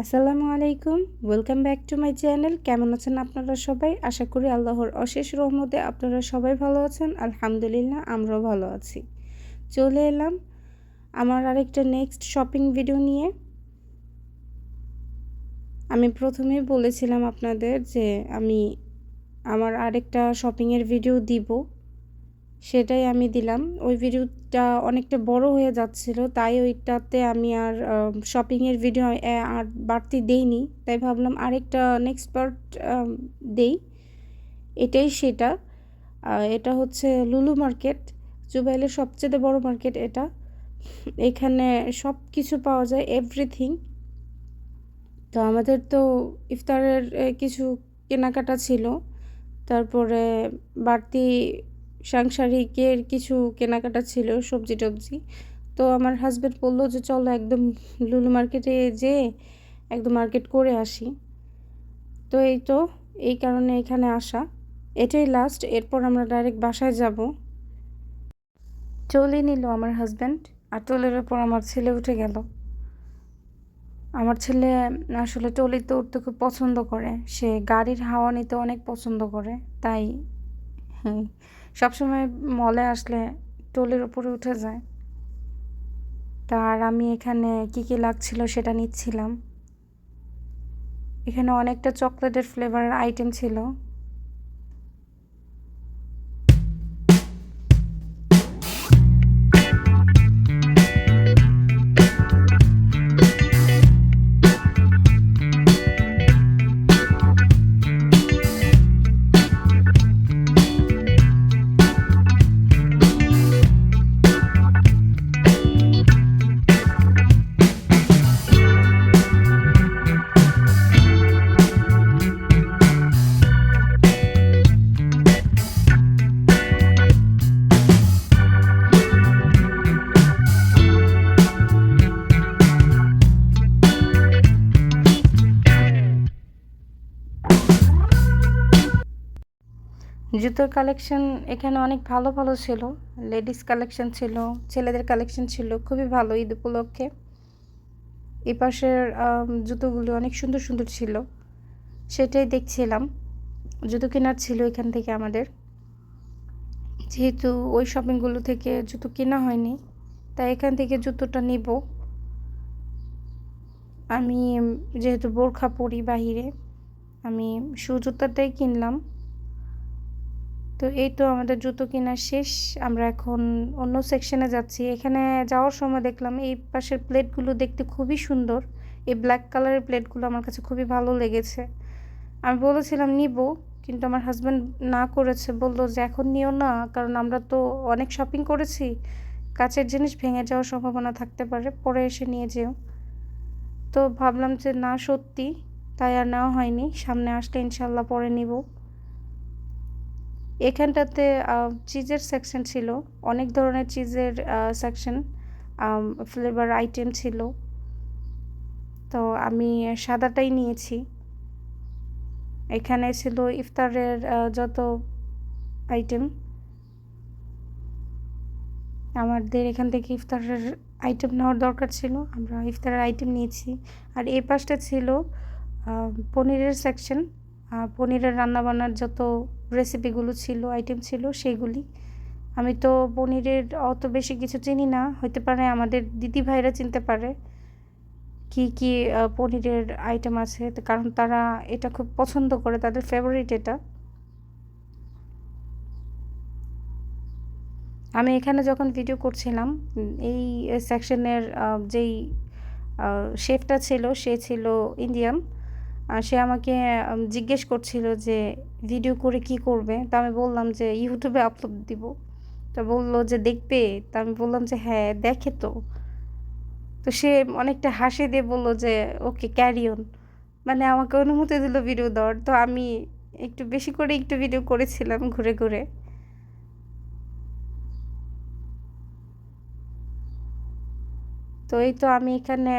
আসসালামু আলাইকুম। Welcome back to my channel কেমন আছেন আপনারা সবাই? আশা করি আল্লাহর অশেষ রহমতে আপনারা সবাই ভালো আছেন। আলহামদুলিল্লাহ, আমরাও ভালো আছি। চলে এলাম আমার আরেকটা নেক্সট শপিং ভিডিও নিয়ে। আমি প্রথমেই বলেছিলাম আপনাদের যে আমি আমার আরেকটা শপিংয়ের ভিডিও দিব। সেটাই আমি দিলাম। ওই ভিডিওটা অনেকটা বড় হয়ে যাচ্ছিল, তাই ওইটাতে আমি আর শপিংয়ের ভিডিও আর বাড়তি দেইনি। তাই ভাবলাম আরেকটা নেক্সট পার্ট দেই। এটাই সেটা। এটা হচ্ছে লুলু মার্কেট জুবাইলের সবচেয়ে বড় মার্কেট এটা। এখানে সব কিছু পাওয়া যায় এভরিথিং তো আমাদের তো ইফতারের কিছু কেনাকাটা ছিল। তারপরে বাড়তি সাংসারিকের কিছু কেনাকাটা ছিল, সবজি টবজি। তো আমার হাজব্যান্ড বলল যে, চলো একদম লুলু মার্কেটে যে, একদম মার্কেট করে আসি। তো এই তো, এই কারণে এখানে আসা। এটাই লাস্ট এরপর আমরা ডাইরেক্ট বাসায় যাব। চলে নিল আমার হাজব্যান্ড আর টোলের ওপর আমার ছেলে উঠে গেল। আমার ছেলে আসলে টলিতে উঠতে খুব পছন্দ করে। সে গাড়ির হাওয়া নিতে অনেক পছন্দ করে, তাই হ্যাঁ। সবসময় মলে আসলে টোলের উপরে উঠে যায়। তার আমি এখানে কি কি লাগছিল সেটা নিচ্ছিলাম। এখানে অনেকটা চকলেটের ফ্লেভারের আইটেম ছিল। জুতোর কালেকশন এখানে অনেক ভালো ভালো ছিল। লেডিস কালেকশন ছিল, ছেলেদের কালেকশন ছিল, খুবই ভালো ঈদ উপলক্ষে। এ পাশের জুতোগুলো অনেক সুন্দর সুন্দর ছিল। সেটাই দেখছিলাম। জুতো কেনার ছিল এখান থেকে আমাদের। যেহেতু ওই শপিংগুলো থেকে জুতো কেনা হয়নি, তাই এখান থেকে জুতোটা নিব। আমি যেহেতু বোরখা পরি বাহিরে, আমি শু জুতাটাই কিনলাম। তো এই তো আমাদের জুতো কেনা শেষ। আমরা এখন অন্য সেকশনে যাচ্ছি। এখানে যাওয়ার সময় দেখলাম এই পাশের প্লেটগুলো দেখতে খুবই সুন্দর। এই ব্ল্যাক কালারের প্লেটগুলো আমার কাছে খুবই ভালো লেগেছে। আমি বলেছিলাম, নিব। কিন্তু আমার হাজব্যান্ড না করেছে। বলল যে, এখন নিও না, কারণ আমরা তো অনেক শপিং করেছি। কাছের জিনিস ভেঙে যাওয়ার সম্ভাবনা থাকতে পারে। পরে এসে নিয়ে যেও। তো ভাবলাম যে, না, সত্যি। তাই আর নেওয়া হয়নি। সামনে আসলে ইনশাল্লাহ পরে নিব। এখানটাতে চিজের সেকশন ছিল। অনেক ধরনের চিজের সেকশন ফ্লেভার আইটেম ছিল। তো আমি সাদাটাই নিয়েছি। এখানে ছিল ইফতারের যত আইটেম আমাদের এখান থেকে ইফতারের আইটেম নেওয়ার দরকার ছিল। আমরা ইফতারের আইটেম নিয়েছি। আর এই পাশটা ছিল পনিরের সেকশন পনিরের রান্নাবান্নার যত রেসিপিগুলো ছিল আইটেম ছিল সেইগুলি আমি তো পনিরের অত বেশি কিছু চিনি না হতে পারে আমাদের দিদি ভাইরা চিনতে পারে কি কি পনিরের আইটেম আছে। কারণ তারা এটা খুব পছন্দ করে, তাদের ফেভারিট এটা। আমি এখানে যখন ভিডিও করছিলাম, এই সেকশনের যেই শেফটা ছিল, সে ছিল ইন্ডিয়ান সে আমাকে জিজ্ঞেস করছিল যে, ভিডিও করে কি করবে? তা আমি বললাম যে, ইউটিউবে আপলোড দিব। তা বলল যে, দেখবে? তা আমি বললাম যে হ্যাঁ দেখে তো। তো সে অনেকটা হাসি দিয়ে বলল যে, ওকে ক্যারিয়ন মানে আমাকে অনুমতি দিল ভিডিও দেওয়ার। তো আমি একটু বেশি করে একটু ভিডিও করেছিলাম ঘুরে ঘুরে। তো এই তো আমি এখানে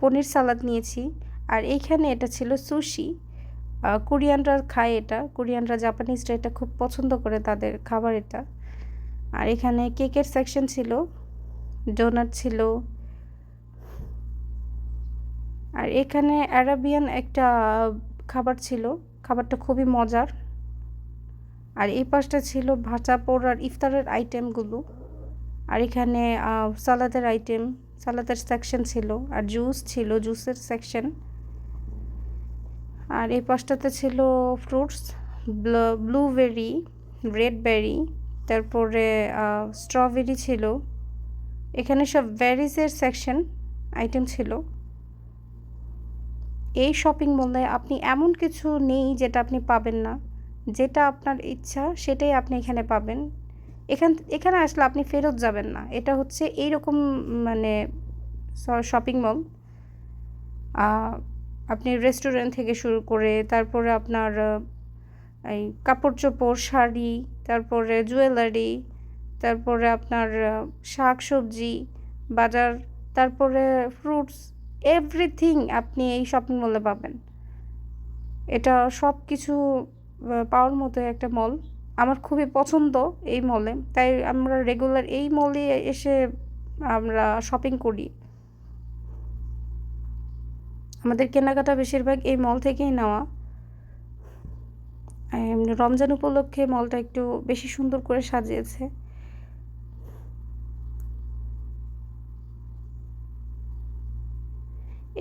পনির সালাদ নিয়েছি। আর এইখানে এটা ছিল সুশি। কোরিয়ানরা খায় এটা। কোরিয়ানরা জাপানিজরা এটা খুব পছন্দ করে তাদের খাবার এটা। আর এখানে কেকের সেকশন ছিল। ডোনাট ছিল। আর এখানে অ্যারাবিয়ান একটা খাবার ছিল। খাবারটা খুবই মজার। আর এই পাশটা ছিল ভাজা পোড়ার ইফতারের আইটেমগুলো আর এখানে সালাদের আইটেম সালাদের সেকশন ছিল আর জুস ছিল জুসের সেকশন আর এই পাশটাতে ছিল ফ্রুটস ব্লুবেরি রেড বেরি তারপরে স্ট্রবেরি ছিল। এখানে সব ভ্যারিজের সেকশন আইটেম ছিল। এই শপিং মলে আপনি এমন কিছু নেই যেটা আপনি পাবেন না। যেটা আপনার ইচ্ছা, সেটাই আপনি এখানে পাবেন। এখান এখানে আসলে আপনি ফেরত যাবেন না। এটা হচ্ছে এইরকম মানে শপিং মল আপনি রেস্টুরেন্ট থেকে শুরু করে তারপরে আপনার এই কাপড় চোপড় শাড়ি, তারপরে জুয়েলারি তারপরে আপনার শাক সবজি বাজার, তারপরে ফ্রুটস এভরিথিং আপনি এই শপিং মলে পাবেন। এটা সব কিছু পাওয়ার মতো একটা মল আমার খুবই পছন্দ এই মলে তাই আমরা রেগুলার এই মলে এসে আমরা শপিং করি। আমাদের কেনাকাটা বেশিরভাগ এই মল থেকেই নেওয়া। রমজান উপলক্ষে মলটা একটু বেশি সুন্দর করে সাজিয়েছে।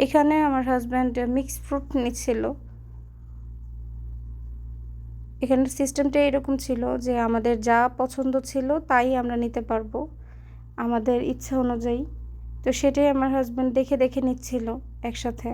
এখানে আমার হাজব্যান্ড মিক্স ফ্রুট নিচ্ছিল। এখানের সিস্টেমটা এরকম ছিল যে আমাদের যা পছন্দ ছিল তাই আমরা নিতে পারব আমাদের ইচ্ছা অনুযায়ী। তো সেটাই আমার হাজব্যান্ড দেখে দেখে নিচ্ছিল একসাথে।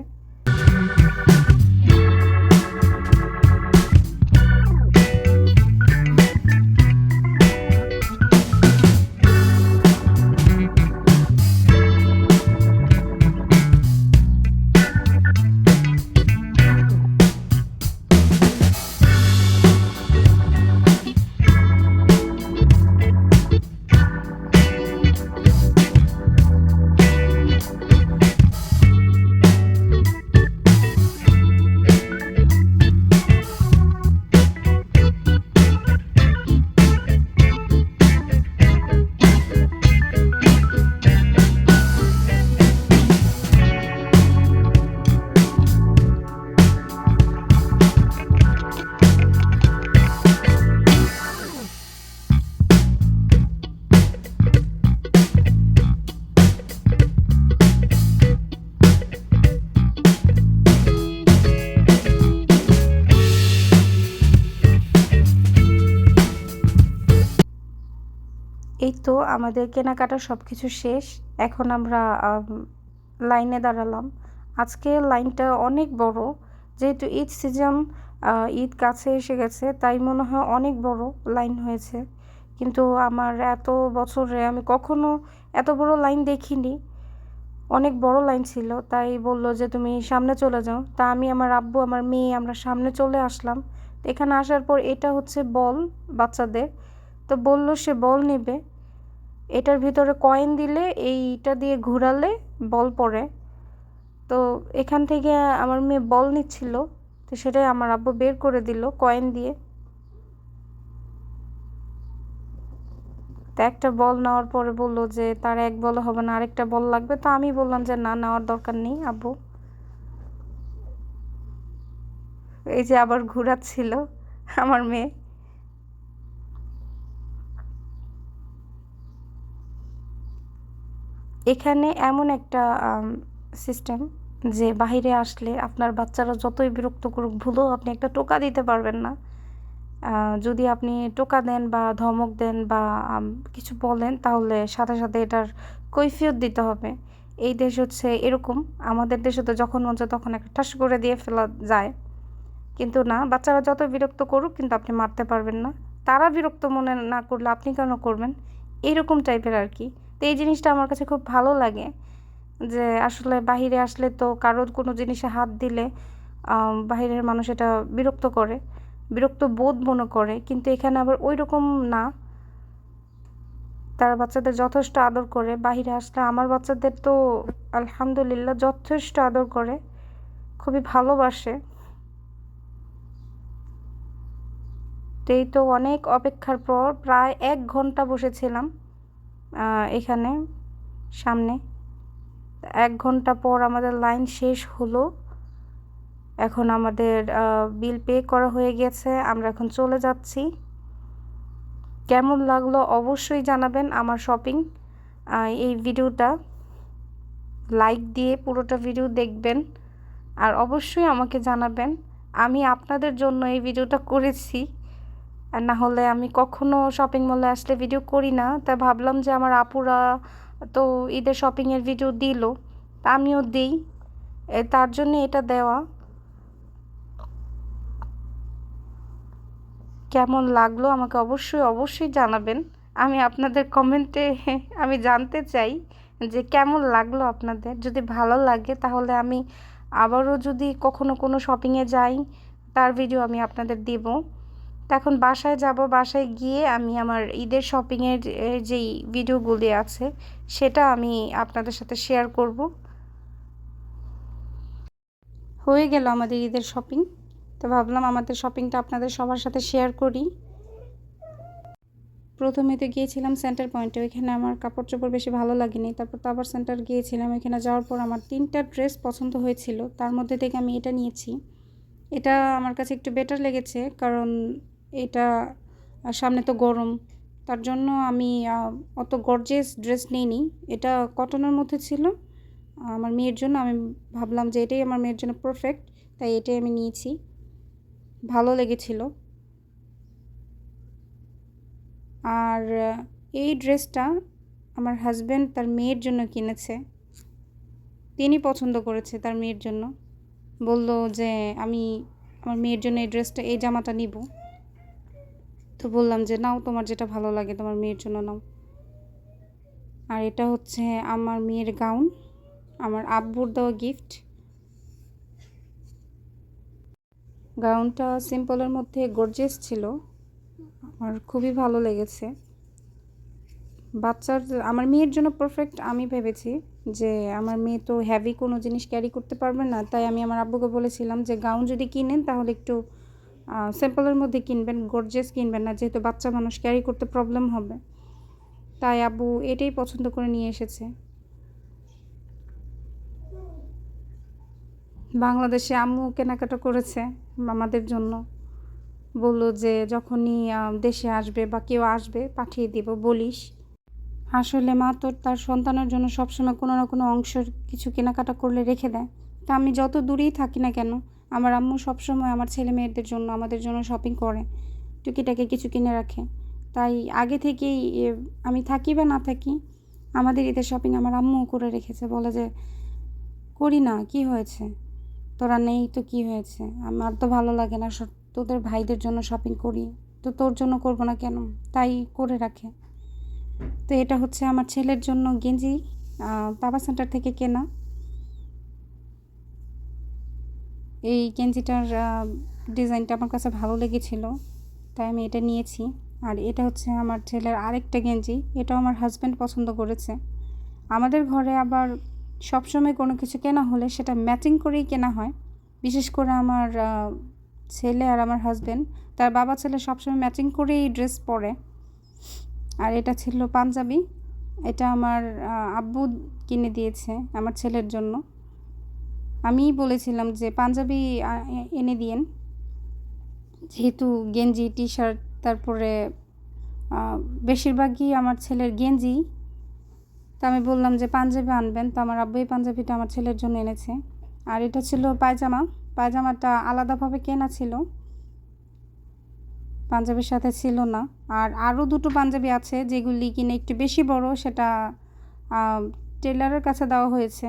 আমাদের কেনাকাটা সব কিছু শেষ। এখন আমরা লাইনে দাঁড়ালাম। আজকে লাইনটা অনেক বড়। যেহেতু ঈদ সিজন ঈদ কাছে এসে গেছে, তাই মনে হয় অনেক বড় লাইন হয়েছে। কিন্তু আমার এত বছরে আমি কখনো এত বড় লাইন দেখিনি। অনেক বড় লাইন ছিল, তাই বলল যে তুমি সামনে চলে যাও। তা আমি আমার আব্বু, আমার মেয়ে, আমরা সামনে চলে আসলাম। এখানে আসার পর এটা হচ্ছে বল বাচ্চাদের। তো বলল সে বল নেবে। এটার ভিতরে কয়েন দিলে, এইটা দিয়ে ঘুরালে বল পড়ে। তো এখান থেকে আমার মেয়ে বল নিচ্ছিল, তো সেটাই আমার আব্বু বের করে দিল কয়েন দিয়ে। তো একটা বল নেওয়ার পরে বলল যে, তার এক বল হবে না, আরেকটা বল লাগবে। তো আমি বললাম যে, না, নেওয়ার দরকার নেই আব্বু। এই যে আবার ঘুরাচ্ছিল আমার মেয়ে। এখানে এমন একটা সিস্টেম যে বাহিরে আসলে আপনার বাচ্চারা যতই বিরক্ত করুক, ভুলেও আপনি একটা টোকা দিতে পারবেন না। যদি আপনি টোকা দেন বা ধমক দেন বা কিছু বলেন, তাহলে সাথে সাথে এটার কৈফিয়ত দিতে হবে। এই দেশ হচ্ছে এরকম, আমাদের দেশে তো যখন মন তখন একটা ঠাস করে দিয়ে ফেলা যায়। কিন্তু না, বাচ্চারা যত বিরক্ত করুক কিন্তু আপনি মারতে পারবেন না। তারা বিরক্ত মনে না করলে আপনি কেন করবেন? এইরকম টাইপের আর কি। তো এই জিনিসটা আমার কাছে খুব ভালো লাগে যে আসলে বাহিরে আসলে তো কারোর কোনো জিনিসে হাত দিলে বাহিরের মানুষ এটা বিরক্ত করে, বিরক্ত বোধ মনে করে, কিন্তু এখানে আবার ওই রকম না। তারা বাচ্চাদের যথেষ্ট আদর করে, বাহিরে আসলে আমার বাচ্চাদের তো আলহামদুলিল্লাহ যথেষ্ট আদর করে, খুবই ভালোবাসে। তো এই তো অনেক অপেক্ষার পর প্রায় এক ঘণ্টা বসেছিলাম। এখানে সামনে। এক ঘণ্টা পর আমাদের লাইন শেষ হলো। এখন আমাদের বিল পে করা হয়ে গেছে। আমরা এখন চলে যাচ্ছি। কেমন লাগল অবশ্যই জানাবেন আমার শপিং। এই ভিডিওটা লাইক দিয়ে পুরোটা ভিডিও দেখবেন। আর অবশ্যই আমাকে জানাবেন। আমি আপনাদের জন্য এই ভিডিওটা করেছি। আর না হলে আমি কখনো শপিং মলে আসলে ভিডিও করি না। তাই ভাবলাম যে আমার আপুরা তো ঈদের শপিংয়ের ভিডিও দিল, তা আমিও দিই। তার জন্য এটা দেওয়া। কেমন লাগল আমাকে অবশ্যই অবশ্যই জানাবেন। আমি আপনাদের কমেন্টে আমি জানতে চাই যে কেমন লাগল আপনাদের। যদি ভালো লাগে তাহলে আমি আবারও যদি কখনো কোনো শপিংয়ে যাই, তার ভিডিও আমি আপনাদের দিব। তো এখন বাসায় যাব, বাসায় গিয়ে আমি আমার ঈদের শপিংয়ের যেই ভিডিওগুলি আছে, সেটা আমি আপনাদের সাথে শেয়ার করব। হয়ে গেল আমাদের ঈদের শপিং তো ভাবলাম আমাদের শপিংটা আপনাদের সবার সাথে শেয়ার করি। প্রথমে তো গিয়েছিলাম সেন্টার পয়েন্টে ওইখানে আমার কাপড় চোপড় বেশি ভালো লাগেনি। তারপর তো আবার সেন্টার গিয়েছিলাম, ওইখানে যাওয়ার পর আমার তিনটা ড্রেস পছন্দ হয়েছিল। তার মধ্যে থেকে আমি এটা নিয়েছি। এটা আমার কাছে একটু বেটার লেগেছে, কারণ এটা সামনে তো গরম। তার জন্য আমি অত গর্জেস ড্রেস নিইনি। এটা কটনের মধ্যে ছিল। আমার মেয়ের জন্য আমি ভাবলাম যে এটাই আমার মেয়ের জন্য পারফেক্ট তাই এটাই আমি নিয়েছি। ভালো লেগেছিল। আর এই ড্রেসটা আমার হাজব্যান্ড তার মেয়ের জন্য কিনেছে। তিনি পছন্দ করেছে তার মেয়ের জন্য। বলল যে, আমি আমার মেয়ের জন্য এই ড্রেসটা এই জামাটা নিব। তো বললাম যে, নাও, তোমার যেটা ভালো লাগে, তোমার মেয়ের জন্য নাও। আর এটা হচ্ছে আমার মেয়ের গাউন, আমার আব্বুর দেওয়া গিফট গাউনটা সিম্পলের মধ্যে গর্জেস ছিল, আমার খুবই ভালো লেগেছে। বাচ্চার, আমার মেয়ের জন্য পারফেক্ট আমি ভেবেছি যে, আমার মেয়ে তো হ্যাভি কোনো জিনিস ক্যারি করতে পারবে না, তাই আমি আমার আব্বুকে বলেছিলাম যে, গাউন যদি কিনেন তাহলে একটু সিম্পলের মধ্যে কিনবেন গর্জেস কিনবেন না, যেহেতু বাচ্চা মানুষ ক্যারি করতে প্রবলেম হবে। তাই আবু এটাই পছন্দ করে নিয়ে এসেছে। বাংলাদেশে আম্মু কেনাকাটা করেছে আমাদের জন্য। বলল যে যখনই দেশে আসবে বা কেউ আসবে, পাঠিয়ে দিব, বলিস। আসলে মা তো তার সন্তানের জন্য সবসময় কোনো না কোনো অংশ কিছু কেনাকাটা করলে রেখে দেয়। তা আমি যত দূরেই থাকি না কেন আমার আম্মু সবসময় আমার ছেলে মেয়েদের জন্য, আমাদের জন্য শপিং করে, টুকিটাকে কিছু কিনে রাখে। তাই আগে থেকেই আমি থাকি বা না থাকি, আমাদের ঈদের শপিং আমার আম্মুও করে রেখেছে। বলে যে, করি না, কি হয়েছে? তোরা নেই তো কি হয়েছে? আমার তো ভালো লাগে না তোদের ভাইদের জন্য শপিং করি, তো তোর জন্য করব না কেন? তাই করে রাখে। তো এটা হচ্ছে আমার ছেলের জন্য গেঞ্জি বাবা সেন্টার থেকে কেনা। এই গেঞ্জিটার ডিজাইনটা আমার কাছে ভালো লেগেছিল, তাই আমি এটা নিয়েছি। আর এটা হচ্ছে আমার ছেলের আরেকটা গেঞ্জি, এটাও আমার হাজব্যান্ড পছন্দ করেছে। আমাদের ঘরে আবার সবসময় কোনো কিছু কেনা হলে সেটা ম্যাচিং করেই কেনা হয়। বিশেষ করে আমার ছেলে আর আমার হাজব্যান্ড তার বাবা ছেলে সবসময় ম্যাচিং করেই ড্রেস পরে। আর এটা ছিল পাঞ্জাবি, এটা আমার আব্বু কিনে দিয়েছে আমার ছেলের জন্য। আমি বলেছিলাম যে পাঞ্জাবি এনে দিয়েন। যেহেতু গেঞ্জি টি শার্ট তারপরে বেশিরভাগই আমার ছেলের গেঞ্জি। তো আমি বললাম যে পাঞ্জাবি আনবেন। তো আমার আব্বু এই পাঞ্জাবিটা আমার ছেলের জন্য এনেছে। আর এটা ছিল পায়জামা। পায়জামাটা আলাদাভাবে কেনা ছিল। পাঞ্জাবির সাথে ছিল না। আর আরও দুটো পাঞ্জাবি আছে যেগুলি কিনে একটু বেশি বড়, সেটা টেলারের কাছে দেওয়া হয়েছে।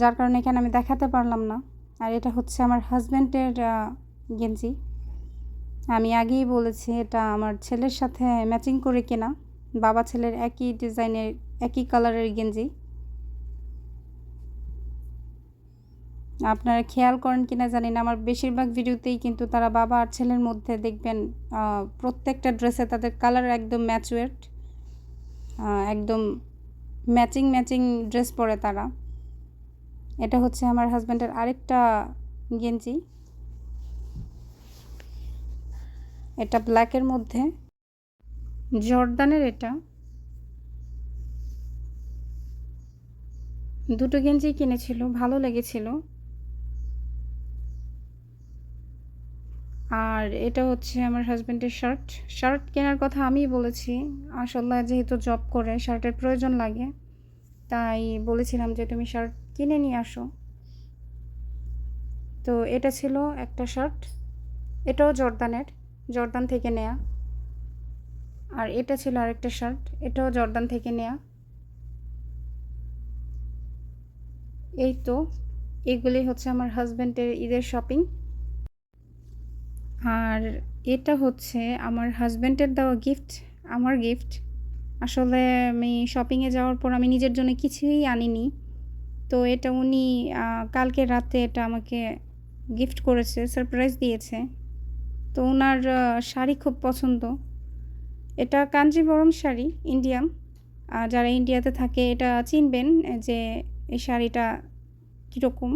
যার কারণে এখানে আমি দেখাতে পারলাম না। আর এটা হচ্ছে আমার হাজব্যান্ডের গেঞ্জি। আমি আগেই বলেছি, এটা আমার ছেলের সাথে ম্যাচিং করে কেনা। বাবা ছেলের একই ডিজাইনের একই কালারের গেঞ্জি। আপনারা খেয়াল করেন কিনা জানি না। আমার বেশিরভাগ ভিডিওতেই কিন্তু তারা বাবা আর ছেলের মধ্যে দেখবেন প্রত্যেকটা ড্রেসে তাদের কালার একদম ম্যাচুয়েট একদম ম্যাচিং ম্যাচিং ড্রেস পরে তারা। এটা হচ্ছে আমার হাজব্যান্ডের আরেকটা গেঞ্জি। এটা ব্ল্যাকের মধ্যে। জর্দানের এটা। দুটো গেঞ্জি কিনেছিল, ভালো লেগেছিল। আর এটা হচ্ছে আমার হাজব্যান্ডের শার্ট শার্ট কেনার কথা আমিই বলেছি। আসলে যেহেতু জব করে শার্টের প্রয়োজন লাগে। তাই বলেছিলাম যে তুমি শার্ট কিনে নিয়ে আসো। তো এটা ছিল একটা শার্ট। এটাও জর্দানের, জর্দান থেকে নেয়া। আর এটা ছিল আরেকটা শার্ট, এটাও জর্দান থেকে নেয়া। এই তো এগুলি হচ্ছে আমার হাজব্যান্ডের ঈদের শপিং আর এটা হচ্ছে আমার হাজব্যান্ডের দেওয়া গিফট আমার গিফট আসলে আমি শপিংয়ে যাওয়ার পর আমি নিজের জন্য কিছুই আনিনি। তো এটা উনি কালকে রাতে এটা আমাকে গিফট করেছে সারপ্রাইজ দিয়েছে। তো ওনার শাড়ি খুব পছন্দ। এটা কাঞ্জিবরম শাড়ি ইন্ডিয়ান যারা ইন্ডিয়াতে থাকে, এটা চিনবেন যে এই শাড়িটা কীরকম।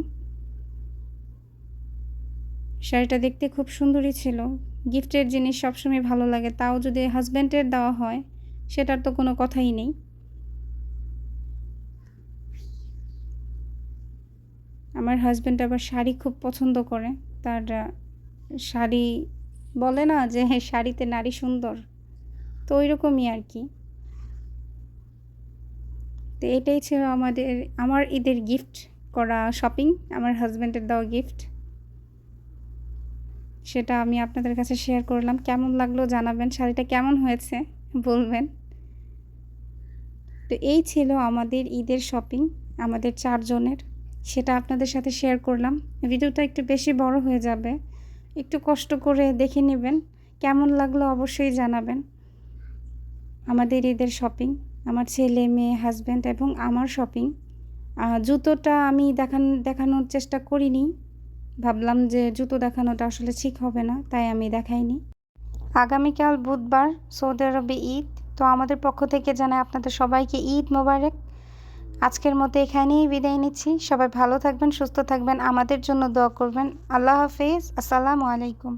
শাড়িটা দেখতে খুব সুন্দরই ছিল। গিফটের জিনিস সবসময় ভালো লাগে। তাও যদি হাজব্যান্ডের দেওয়া হয়, সেটার তো কোনো কথাই নেই। আমার হাজব্যান্ড আবার শাড়ি খুব পছন্দ করে। তার শাড়ি বলে না যে হ্যাঁ শাড়িতে নারী সুন্দর। তো ওই রকমই আর কি। তো এটাই ছিল আমাদের, আমার ঈদের গিফট করা শপিং আমার হাজব্যান্ডের দেওয়া গিফট সেটা আমি আপনাদের কাছে শেয়ার করলাম। কেমন লাগল জানাবেন, শাড়িটা কেমন হয়েছে বলবেন। তো এই ছিল আমাদের ঈদের শপিং আমাদের চারজনের। সেটা আপনাদের সাথে শেয়ার করলাম। ভিডিওটা একটু বেশি বড় হয়ে যাবে। একটু কষ্ট করে দেখে নেবেন। কেমন লাগল অবশ্যই জানাবেন। আমাদের ঈদের শপিং আমার ছেলে, মেয়ে হাজব্যান্ড এবং আমার শপিং জুতোটা আমি দেখান, দেখানোর চেষ্টা করিনি। ভাবলাম যে জুতো দেখানোটা আসলে ঠিক হবে না, তাই আমি দেখাইনি। আগামীকাল বুধবার সৌদি আরবে ঈদ, তো আমাদের পক্ষ থেকে জানাই আপনাদের সবাইকে ঈদ মোবারক। আজকের মতো এখানেই বিদায় নিচ্ছি। সবাই ভালো থাকবেন, সুস্থ থাকবেন, আমাদের জন্য দোয়া করবেন। আল্লাহ হাফিজ। আসসালামু আলাইকুম।